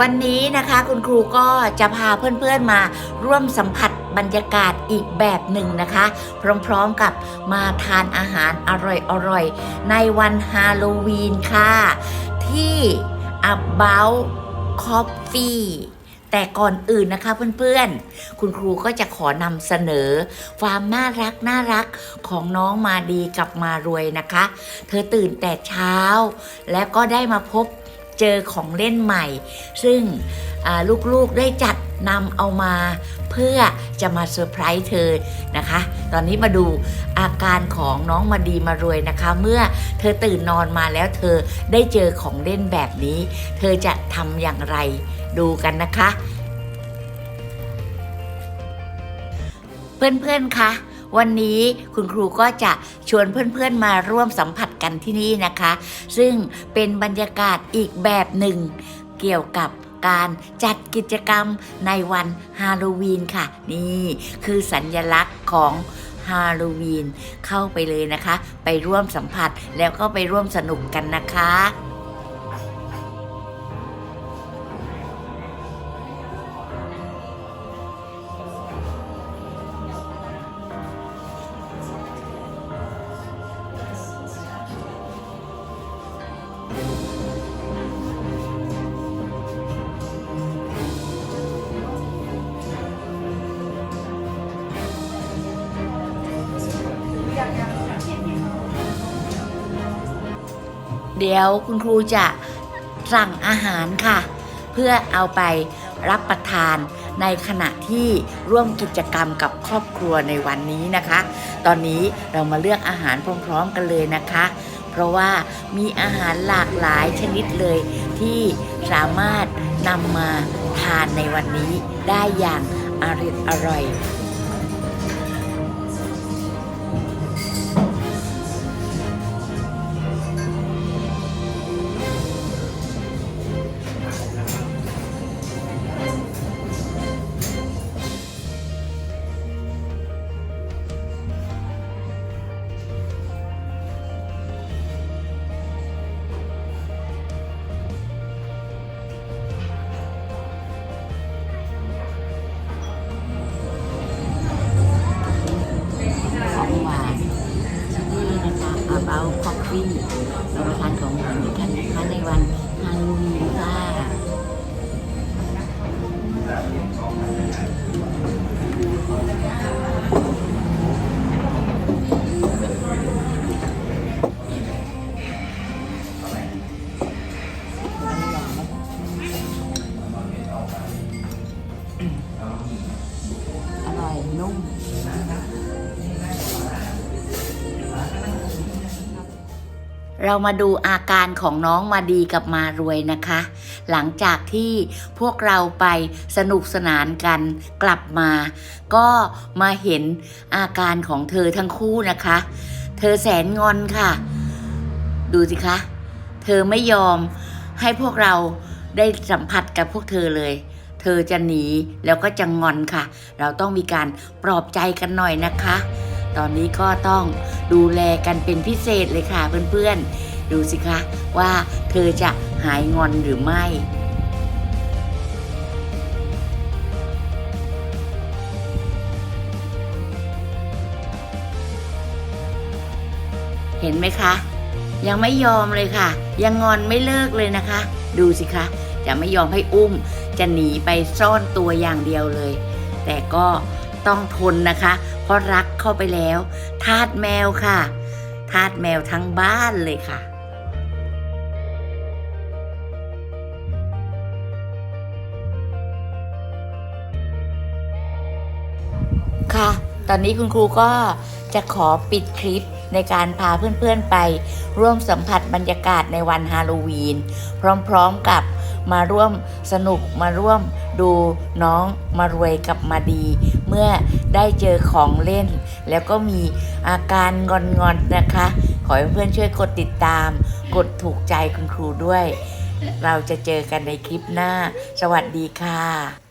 วันนี้นะคะคุณครูก็จะพาเพื่อนๆมาร่วมสัมผัสบรรยากาศอีกแบบหนึ่งนะคะ พร้อมๆกับมาทานอาหารอร่อยๆ ในวันฮาโลวีนค่ะ ที่ About Coffee แต่ก่อนอื่นนะคะเพื่อนๆ คุณครูก็จะขอนำเสนอ ความน่ารักน่ารักของน้องมาดีกับมารวยนะคะ เธอตื่นแต่เช้า แล้วก็ได้มาพบ เจอของเล่นใหม่ ซึ่งลูกๆได้จัดนำเอามาเพื่อจะมาเซอร์ไพรส์เธอนะคะ ตอนนี้มาดูอาการของน้องมาดีมารวยนะคะ เมื่อเธอตื่นนอนมาแล้วเธอได้เจอของเล่นแบบนี้ เธอจะทำอย่างไรดูกันนะคะ เพื่อนๆคะ วันนี้คุณครูก็จะชวนเพื่อนๆมาร่วมสัมผัสกันที่นี่นะคะ ซึ่งเป็นบรรยากาศอีกแบบหนึ่ง เกี่ยวกับการจัดกิจกรรมในวันฮาโลวีนค่ะ นี่คือสัญญลักษณ์ของฮาโลวีนเข้าไปเลยนะคะ ไปร่วมสัมผัสแล้วก็ไปร่วมสนุกกันนะคะ เดี๋ยวคุณครูจะสั่งอาหารค่ะ เพื่อเอาไปรับประทานในขณะที่ร่วมกิจกรรมกับครอบครัวในวันนี้นะคะ ตอนนี้เรามาเลือกอาหารพร้อม ๆ กันเลยนะคะ เพราะว่ามีอาหารหลากหลายชนิดเลยที่สามารถนำมาทานในวันนี้ได้อย่างอร่อย คอฟฟี่เเรามาดูอาการของน้องมาดีกับมารวยนะคะ หลังจากที่พวกเราไปสนุกสนานกันกลับมา ก็มาเห็นอาการของเธอทั้งคู่นะคะ เธอแสนงอนค่ะ ดูสิคะ เธอไม่ยอมให้พวกเราได้สัมผัสกับพวกเธอเลยเธอจะหนีแล้วก็จะงอนค่ะ เราต้องมีการปลอบใจกันหน่อยนะคะ ตอนนี้ก็ต้อง ดูแลกันเป็นพิเศษเลยค่ะเพื่อนๆ ดูสิคะว่าเธอจะหายงอนหรือไม่เห็นไหมคะ ยังไม่ยอมเลยค่ะ ยังงอนไม่เลิกเลยนะคะ ดูสิคะ จะไม่ยอมให้อุ้ม จะหนีไปซ่อนตัวอย่างเดียวเลย แต่ก็ ต้องทนนะคะ เพราะรักเข้าไปแล้ว ทาสแมวค่ะ ทาสแมวทั้งบ้านเลยค่ะค่ะ ตอนนี้คุณครูก็จะขอปิดคลิปในการพาเพื่อนๆไป ร่วมสัมผัสบรรยากาศในวันฮาโลวีน พร้อมๆกับ มาร่วมสนุกมาร่วมดูน้องมารวยกับมาดี เมื่อได้เจอของเล่น แล้วก็มีอาการงอนๆนะคะ ขอให้เพื่อนช่วยกดติดตาม กดถูกใจคุณครูด้วย เราจะเจอกันในคลิปหน้า สวัสดีค่ะ